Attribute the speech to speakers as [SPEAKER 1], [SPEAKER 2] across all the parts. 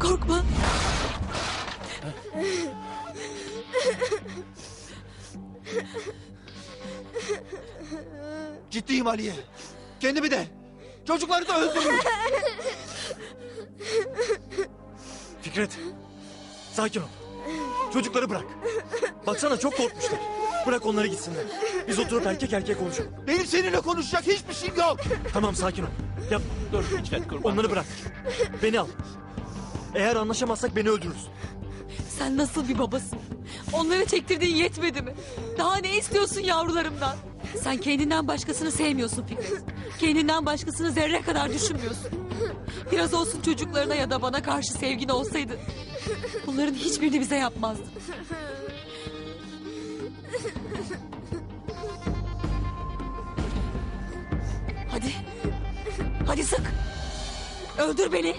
[SPEAKER 1] Korkma.
[SPEAKER 2] Ciddiyim Aliye. Kendimi de. Çocukları da öldürürüm.
[SPEAKER 3] Fikret. Sakin ol. Çocukları bırak. Baksana çok korkmuşlar. Bırak onları gitsinler. Biz oturup erkek erkek konuşalım.
[SPEAKER 2] Benim seninle konuşacak hiçbir şeyim yok.
[SPEAKER 3] Tamam sakin ol. Yap.
[SPEAKER 4] Dur Fikret kurban.
[SPEAKER 3] Onları bırak. Beni al. Eğer anlaşamazsak beni öldürürsün.
[SPEAKER 1] Sen nasıl bir babasın? Onlara çektirdiğin yetmedi mi? Daha ne istiyorsun yavrularımdan? Sen kendinden başkasını sevmiyorsun Fikret. Kendinden başkasını zerre kadar düşünmüyorsun. Biraz olsun çocuklarına ya da bana karşı sevgin olsaydı... ...bunların hiçbirini bize yapmazdın. Hadi. Hadi sık. Öldür beni.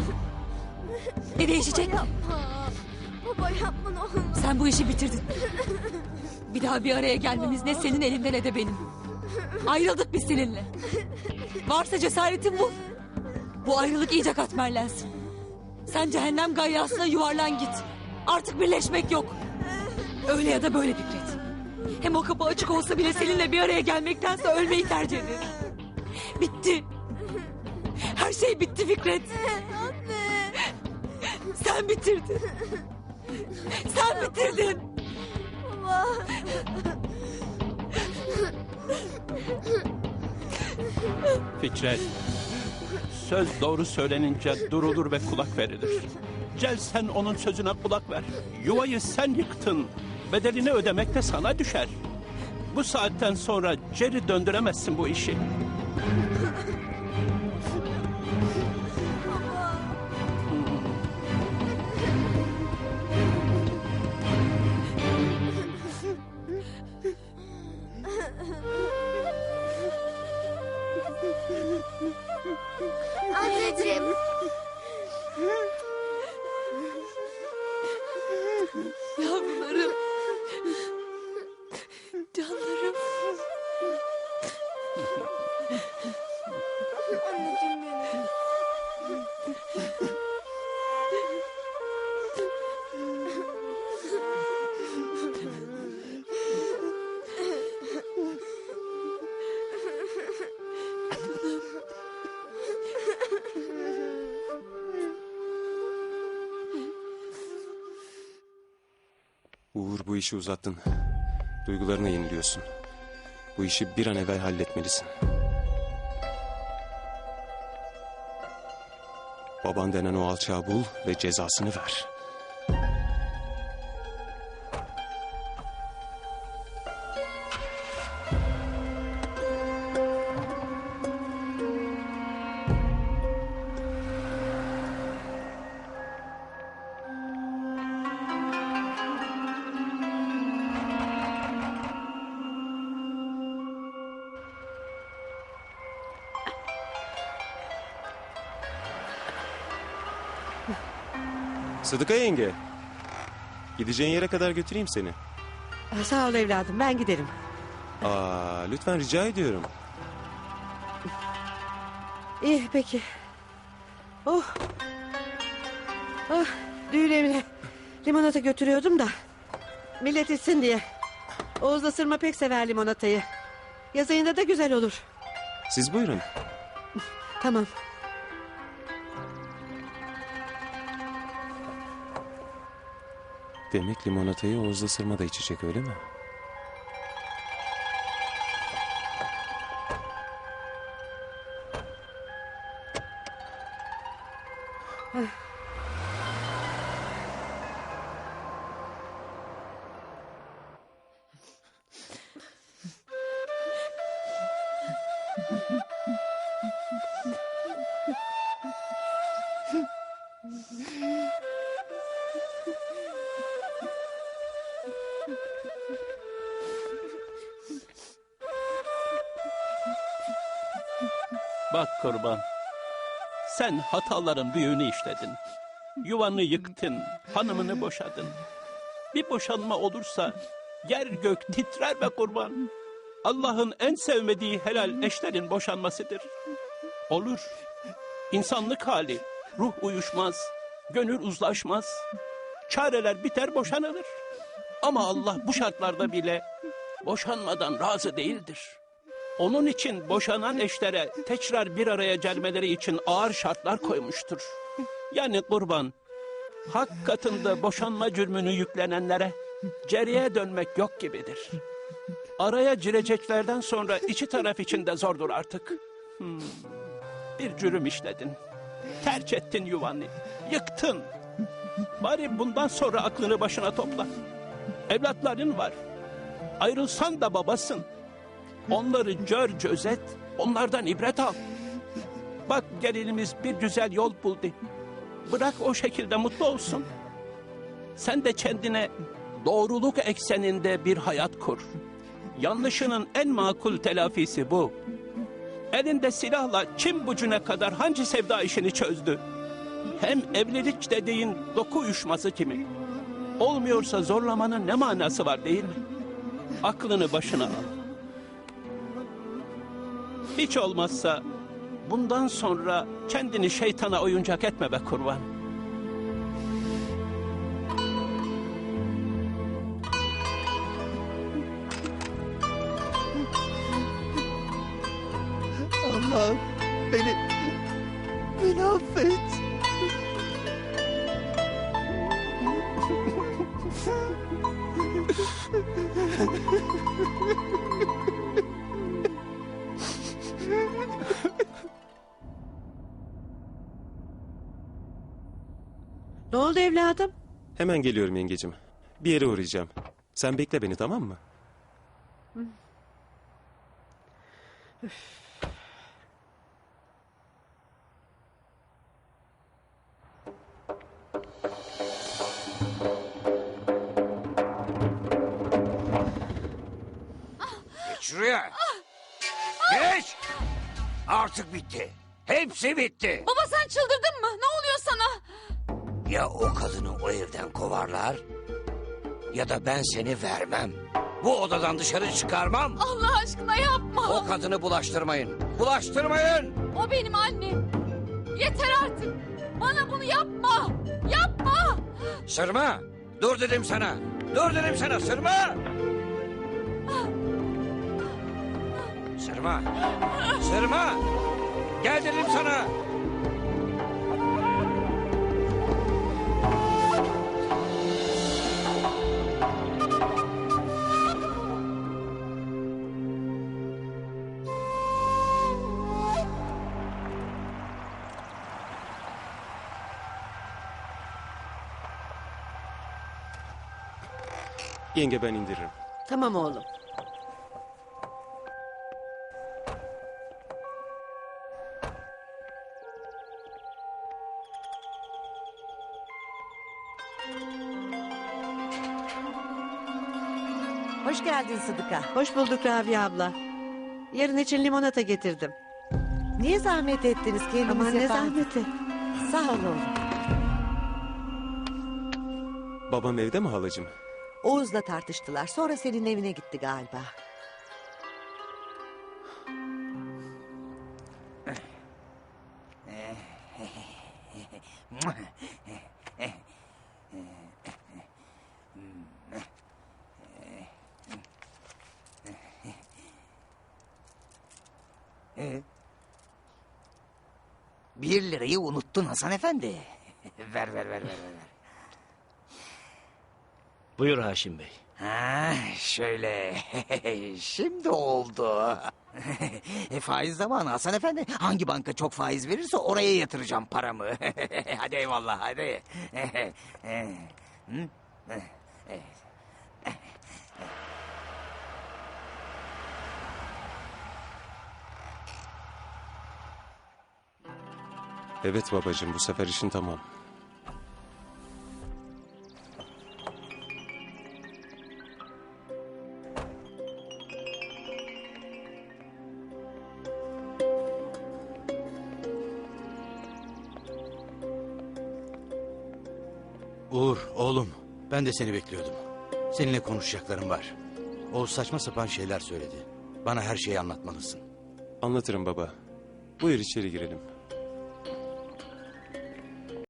[SPEAKER 1] Ne değişecek?
[SPEAKER 5] Baba yapma ne olur.
[SPEAKER 1] Sen bu işi bitirdin. Bir daha bir araya gelmemiz ne senin elinde ne de benim. Ayrıldık biz seninle. Varsa cesaretin bu. Bu ayrılık iyice katmerlensin. Sen cehennem gayyasına yuvarlan git. Artık birleşmek yok. Öyle ya da böyle Fikret. Hem o kapı açık olsa bile seninle bir araya gelmektense ölmeyi tercih ederim. Bitti. Her şey bitti Fikret. Sen bitirdin. Sen bitirdin.
[SPEAKER 4] Fikret. Söz doğru söylenince durulur ve kulak verilir. Gel sen onun sözüne kulak ver. Yuvayı sen yıktın. Bedelini ödemek de sana düşer. Bu saatten sonra geri döndüremezsin bu işi.
[SPEAKER 5] Anneciğim.
[SPEAKER 1] Yavrularım.
[SPEAKER 6] Uğur bu işi uzattın. Duygularına yeniliyorsun. Bu işi bir an evvel halletmelisin. Baban denen o alçağı bul ve cezasını ver. Sıdıka yenge. Gideceğin yere kadar götüreyim seni.
[SPEAKER 7] Ah, Sağ ol evladım ben giderim.
[SPEAKER 6] Aa, lütfen rica ediyorum.
[SPEAKER 7] İyi peki. Oh. Oh düğün evine limonata götürüyordum da. Millet içsin diye. Oğuz'la sırma pek sever limonatayı. Yaz ayında da güzel olur.
[SPEAKER 6] Siz buyurun.
[SPEAKER 7] Tamam.
[SPEAKER 6] Demek limonatayı Oğuz'la sırma da içecek öyle mi?
[SPEAKER 4] Bak kurban. Sen hataların büyüğünü işledin. Yuvanı yıktın, hanımını boşadın. Bir boşanma olursa yer gök titrer be kurban. Allah'ın en sevmediği helal eşlerin boşanmasıdır. Olur. İnsanlık hali, ruh uyuşmaz. Gönül uzlaşmaz. Çareler biter boşanılır. Ama Allah bu şartlarda bile boşanmadan razı değildir. Onun için boşanan eşlere tekrar bir araya gelmeleri için ağır şartlar koymuştur. Yani kurban, hak katında boşanma cürmünü yüklenenlere geriye dönmek yok gibidir. Araya gireceklerden sonra iki taraf için de zordur artık. Hmm, Bir cürüm işledin. Terk ettin yuvanı. Yıktın. Bari bundan sonra aklını başına topla. Evlatların var. Ayrılsan da babasın. Onları gör gözet, onlardan ibret al. Bak gelinimiz bir güzel yol buldu. Bırak o şekilde mutlu olsun. Sen de kendine doğruluk ekseninde bir hayat kur. Yanlışının en makul telafisi bu. Elinde silahla kim bucuna kadar hangi sevda işini çözdü? Hem evlilik dediğin doku uyuşması kimi? Olmuyorsa zorlamanın ne manası var değil mi? Aklını başına al. Hiç olmazsa bundan sonra kendini şeytana oyuncak etme be kurban.
[SPEAKER 2] Allah'ım beni, beni affet.
[SPEAKER 7] oldu evladım?
[SPEAKER 6] Hemen geliyorum yengecim. Bir yere uğrayacağım. Sen bekle beni tamam mı?
[SPEAKER 8] Geç şuraya. Geç. Artık bitti. Hepsi bitti.
[SPEAKER 1] Baba sen çıldırdın mı? Ne oluyor sana?
[SPEAKER 8] Ya o kadını o evden kovarlar ya da ben seni vermem. Bu odadan dışarı çıkarmam.
[SPEAKER 1] Allah aşkına yapma.
[SPEAKER 8] O kadını bulaştırmayın. Bulaştırmayın.
[SPEAKER 1] O benim annem. Yeter artık. Bana bunu yapma. Yapma.
[SPEAKER 8] Sırma. Dur dedim sana. Dur dedim sana sırma. Sırma. Sırma. Gel dedim sana.
[SPEAKER 6] Yenge ben indiririm.
[SPEAKER 7] Tamam oğlum.
[SPEAKER 9] Hoş geldin Sıdıka.
[SPEAKER 7] Hoş bulduk Rabia abla. Yarın için limonata getirdim.
[SPEAKER 9] Niye zahmet ettiniz kendinize?
[SPEAKER 7] Aman ne zahmeti.
[SPEAKER 9] Sağ ol oğlum.
[SPEAKER 6] Babam evde mi halacığım?
[SPEAKER 9] Oğuz'la tartıştılar. Sonra senin evine gitti galiba.
[SPEAKER 8] Bir lirayı unuttun Hasan Efendi. ver ver ver ver ver.
[SPEAKER 10] Buyur Haşim Bey.
[SPEAKER 8] Ha, şöyle. Şimdi oldu. e, faiz zamanı Hasan Efendi. Hangi banka çok faiz verirse oraya yatıracağım paramı. hadi eyvallah hadi. Hı?
[SPEAKER 6] Evet babacığım bu sefer işin tamam.
[SPEAKER 10] Uğur oğlum ben de seni bekliyordum. Seninle konuşacaklarım var. Oğuz saçma sapan şeyler söyledi. Bana her şeyi anlatmalısın.
[SPEAKER 6] Anlatırım baba. Buyur içeri girelim.